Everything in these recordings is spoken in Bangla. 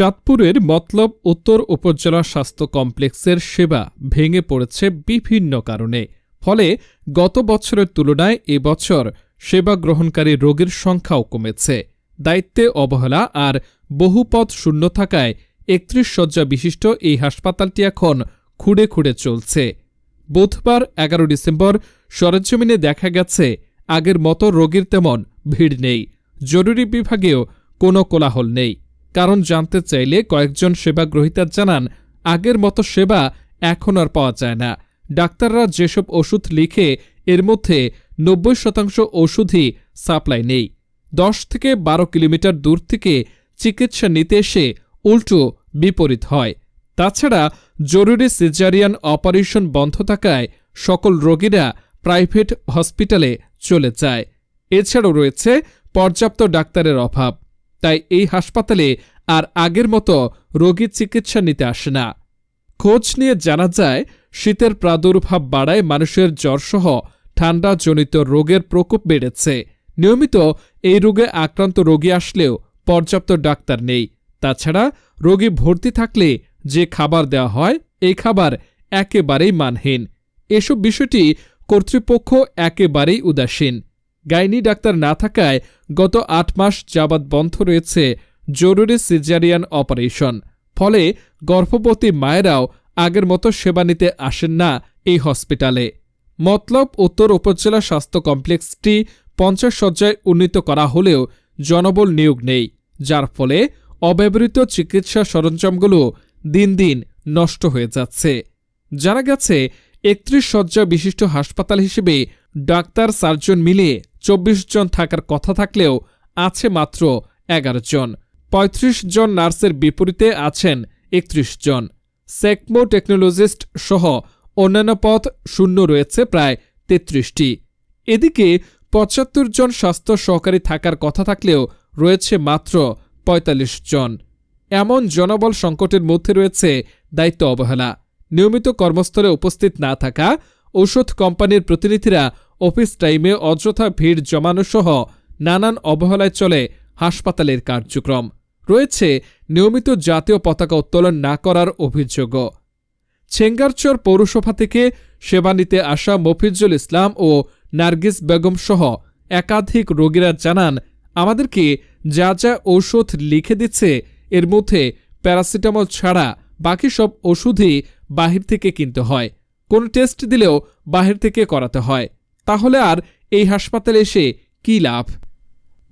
চাঁদপুরের মতলব উত্তর উপজেলা স্বাস্থ্য কমপ্লেক্সের সেবা ভেঙে পড়েছে বিভিন্ন কারণে। ফলে গত বছরের তুলনায় এবছর সেবা গ্রহণকারী রোগীর সংখ্যাও কমেছে। দায়িত্বে অবহেলা আর বহুপদ শূন্য থাকায় একত্রিশ শয্যা বিশিষ্ট এই হাসপাতালটি এখন খুঁড়ে খুঁড়ে চলছে। বুধবার এগারো ডিসেম্বর সরেজমিনে দেখা গেছে, আগের মতো রোগীর তেমন ভিড় নেই। জরুরি বিভাগেও কোনো কোলাহল নেই। কারণ জানতে চাইলে কয়েকজন সেবাগ্রহীতা জানান, আগের মতো সেবা এখন আর পাওয়া যায় না। ডাক্তাররা যেসব ওষুধ লিখে, এর মধ্যে নব্বই শতাংশ ওষুধই সাপ্লাই নেই। দশ থেকে বারো কিলোমিটার দূর থেকে চিকিৎসা নিতে এসে উল্টো বিপরীত হয়। তাছাড়া জরুরি সিজারিয়ান অপারেশন বন্ধ থাকায় সকল রোগীরা প্রাইভেট হসপিটালে চলে যায়। এছাড়াও রয়েছে পর্যাপ্ত ডাক্তারের অভাব। তাই এই হাসপাতালে আর আগের মতো রোগী চিকিৎসা নিতে আসে না। খোঁজ নিয়ে জানা যায়, শীতের প্রাদুর্ভাব বাড়ায় মানুষের জ্বরসহ ঠান্ডাজনিত রোগের প্রকোপ বেড়েছে। নিয়মিত এই রোগে আক্রান্ত রোগী আসলেও পর্যাপ্ত ডাক্তার নেই। তাছাড়া রোগী ভর্তি থাকলে যে খাবার দেওয়া হয়, এই খাবার একেবারেই মানহীন। এসব বিষয়টি কর্তৃপক্ষ একেবারেই উদাসীন। গাইনি ডাক্তার না থাকায় গত আট মাস যাবৎ বন্ধ রয়েছে জরুরি সিজারিয়ান অপারেশন। ফলে গর্ভবতী মায়েরাও আগের মতো সেবা নিতে আসেন না এই হসপিটালে। মতলব উত্তর উপজেলা স্বাস্থ্য কমপ্লেক্সটি পঞ্চাশ শয্যায় উন্নীত করা হলেও জনবল নিয়োগ নেই, যার ফলে অব্যবহৃত চিকিৎসা সরঞ্জামগুলো দিন দিন নষ্ট হয়ে যাচ্ছে। জানা গেছে, একত্রিশ শয্যা বিশিষ্ট হাসপাতাল হিসেবে ডাক্তার সার্জন মিলিয়ে চব্বিশ জন থাকার কথা থাকলেও আছে মাত্র এগারো জন। ৩৫ জন নার্সের বিপরীতে আছেন একত্রিশ জন। সেকমো টেকনোলজিস্ট সহ অন্যান্য পদ শূন্য রয়েছে প্রায় তেত্রিশটি। এদিকে পঁচাত্তর জন স্বাস্থ্য সহকারী থাকার কথা থাকলেও রয়েছে মাত্র ৪৫ জন। এমন জনবল সংকটের মধ্যে রয়েছে দায়িত্ব অবহেলা। নিয়মিত কর্মস্থলে উপস্থিত না থাকা ঔষধ কোম্পানির প্রতিনিধিরা অফিস টাইমে অযথা ভিড় জমানো সহ নানান অবহেলায় চলে হাসপাতালের কার্যক্রম। রয়েছে নিয়মিত জাতীয় পতাকা উত্তোলন না করার অভিযোগ ছেঙ্গারচর পৌরসভা থেকে সেবা নিতে আসা মফিজুল ইসলাম ও নার্গিস বেগম সহ একাধিক রোগীরা জানান আমাদেরকে যা যা ঔষধ লিখে দিচ্ছে, এর মধ্যে প্যারাসিটামল ছাড়া বাকি সব ওষুধই বাহির থেকে কিনতে হয়। কোন টেস্ট দিলেও বাহির থেকে করাতে হয়। তাহলে আর এই হাসপাতালে এসে কী লাভ?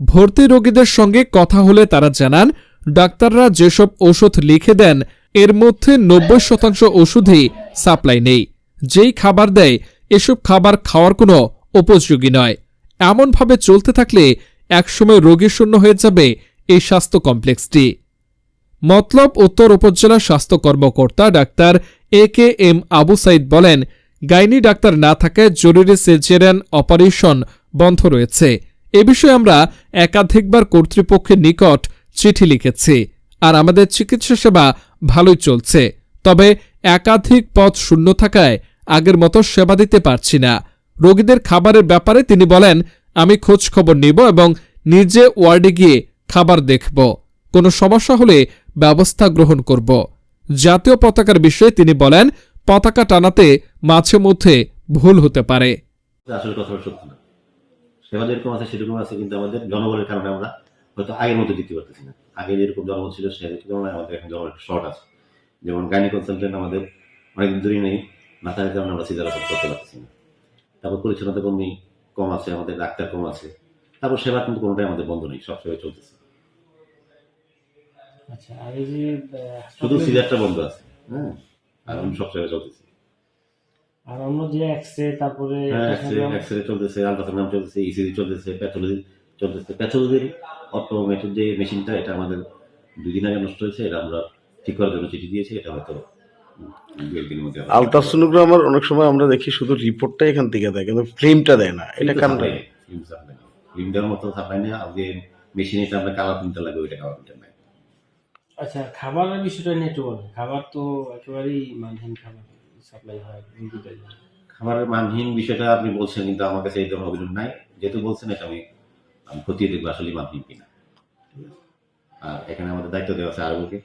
ভর্তি রোগীদের সঙ্গে কথা হলে তারা জানান, ডাক্তাররা যেসব ওষুধ লিখে দেন, এর মধ্যে নব্বই শতাংশ ওষুধই সাপ্লাই নেই। যেই খাবার দেয়, এসব খাবার খাওয়ার কোনো উপযোগী নয়। এমনভাবে চলতে থাকলে একসময় রোগী শূন্য হয়ে যাবে এই স্বাস্থ্য কমপ্লেক্সটি। মতলব উত্তর উপজেলা স্বাস্থ্য কর্মকর্তা doctor A K M Abu Saeed বলেন গাইনি ডাক্তার না থাকায় জরুরি সেজেরিয়ান অপারেশন বন্ধ রয়েছে। এ বিষয়ে আমরা একাধিকবার কর্তৃপক্ষের নিকট চিঠি লিখেছি আর আমাদের চিকিৎসা সেবা ভালোই চলছে। তবে একাধিক পথ শূন্য থাকায় আগের মতো সেবা দিতে পারছি না। রোগীদের খাবারের ব্যাপারে তিনি বলেন, আমি খোঁজ খবর নিব এবং নিজে ওয়ার্ডে গিয়ে খাবার দেখব। কোনো সমস্যা হলে ব্যবস্থা গ্রহণ করব। জাতীয় পতাকার বিষয়ে তিনি বলেন পতাকা টানাতে মাঝে মধ্যে ভুল হতে পারে। আসলে কথা সত্য না। সেবা যেরকম আছে সেরকম আছে কিন্তু আমাদের জনবলের কারণে আমরা হয়তো আগের মতো দিতে পারতেছি না। আগে যেরকম জনবল ছিল সেরকম আমাদের এখন জনবল শর্ট আছে। যেমন গাইনি কনসালটেন্ট আমাদের অনেকদিন ধরেই নেই না থাকার কারণে আমরা সিজার করতে পারতেছি না। তারপর পরিচ্ছন্নতা কর্মী কম আছে আমাদের ডাক্তার কম আছে। তারপর সেবা কিন্তু কোনোটাই আমাদের বন্ধ নেই সব সেবাই চলতেছে। আচ্ছা আর এই যে আহ, শুধু সিজারটা বন্ধ আছে হ্যাঁ। আর অন্য সব সেবা চলতেছে। আর অন্য যে এক্সরে তারপরে হ্যাঁ এক্সরে এক্সরে চলতেছে আলট্রাসাউন্ড চলতেছে ইসিজি চলতেছে প্যাথোলজি চলতেছে। প্যাথোলজির অটোমেটেড যে মেশিনটা এটা আমাদের দুই দিন আগে নষ্ট হয়েছে এটা আমরা ঠিক করার জন্য চিঠি দিয়েছি এটা হয়তো আলট্রাসোনোগ্রামার অনেক সময় আমরা দেখি শুধু রিপোর্টটা এখান থেকে দেয় কিন্তু ফিল্মটা দেয় না। এটা কারণটা দেওয়ার মতো সাপ্লাই নেই আর যে মেশিনে আমরা কালার প্রিন্টার লাগে ওইটা কালার প্রিন্টার আচ্ছা খাবারের বিষয়টা নিয়ে একটু বলেন। খাবার তো একেবারেই মানহীন খাবার সাপ্লাই হয় খাবারের মানহীন বিষয়টা আপনি বলছেন, কিন্তু আমার কাছে এই ধরনের অভিযোগ নাই। যেহেতু বলছেন, এটা আমি আমি খতিয়ে দেখব আসলে মানহীন কিনা। আর এখানে আমাদের দায়িত্ব দেওয়া আছে আরবকে।